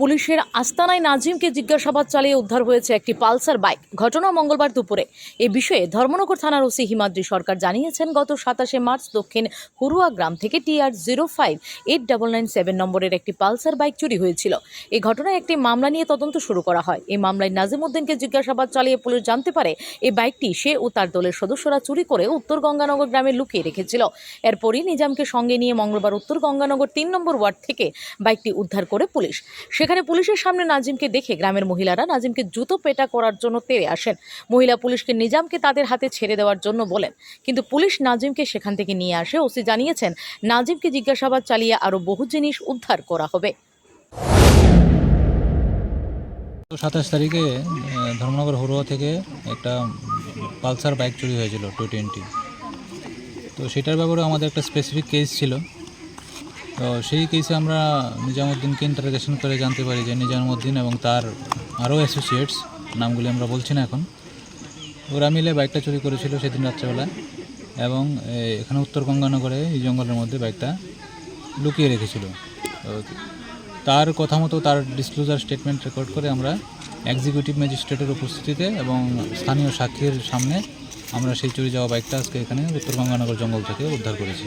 পুলিশের আস্তানায় নাজিমকে জিজ্ঞাসাবাদ চালিয়ে উদ্ধার হয়েছে একটি পালসার বাইক। ঘটনা মঙ্গলবার দুপুরে। এ বিষয়ে ধর্মনগর থানার ওসি হিমাদ্রি সরকার জানিয়েছেন, গত সাতাশে মার্চ দক্ষিণ হুরুয়া গ্রাম থেকে TR zero five eight double nine seven নম্বরের একটি পালসার বাইক চুরি হয়েছিল। এই ঘটনায় একটি মামলা নিয়ে তদন্ত শুরু করা হয়। এই মামলায় নাজিম উদ্দিনকে জিজ্ঞাসাবাদ চালিয়ে পুলিশ জানতে পারে এই বাইকটি সে ও তার দলের সদস্যরা চুরি করে উত্তর গঙ্গানগর গ্রামে লুকিয়ে রেখেছিল। এরপরই নিজামকে সঙ্গে নিয়ে মঙ্গলবার উত্তর গঙ্গানগর তিন নম্বর ওয়ার্ড থেকে বাইকটি উদ্ধার করে পুলিশ। সেখানে পুলিশের সামনে নাজিমকে দেখে গ্রামের মহিলারা নাজিমকে জুতো পেটা করার জন্য তেড়ে আসেন। মহিলা পুলিশকে নিজামকে তাদের হাতে ছেড়ে দেওয়ার জন্য বলেন। কিন্তু পুলিশ নাজিমকে সেখান থেকে নিয়ে আসে। ওসি জানিয়েছেন, নাজিমকে জিজ্ঞাসাবাদ চালিয়ে আরও বহু জিনিস উদ্ধার করা হবে। সাতাশ তারিখে ধর্মনগর হরুয়া থেকে একটা পালসার বাইক চুরি হয়েছিল টু টোয়েন্টি। তো সেটার ব্যাপারে আমাদের একটা স্পেসিফিক কেস ছিল। তো সেই কেসে আমরা নিজামুদ্দিনকে ইন্টারোগেশন করে জানতে পারি যে নিজামুদ্দিন এবং তার আরও অ্যাসোসিয়েটস নামগুলি আমরা বলছি না এখন, ওরা মিলে বাইকটা চুরি করেছিল সেদিন রাত্রেবেলা এবং এখানে উত্তর গঙ্গানগরে, এই জঙ্গলের মধ্যে বাইকটা লুকিয়ে রেখেছিল। তার কথা মতো তার ডিসক্লোজার স্টেটমেন্ট রেকর্ড করে আমরা এক্সিকিউটিভ ম্যাজিস্ট্রেটের উপস্থিতিতে এবং স্থানীয় সাক্ষীর সামনে আমরা সেই চুরি যাওয়া বাইকটা আজকে এখানে উত্তর গঙ্গানগর জঙ্গল থেকে উদ্ধার করেছি।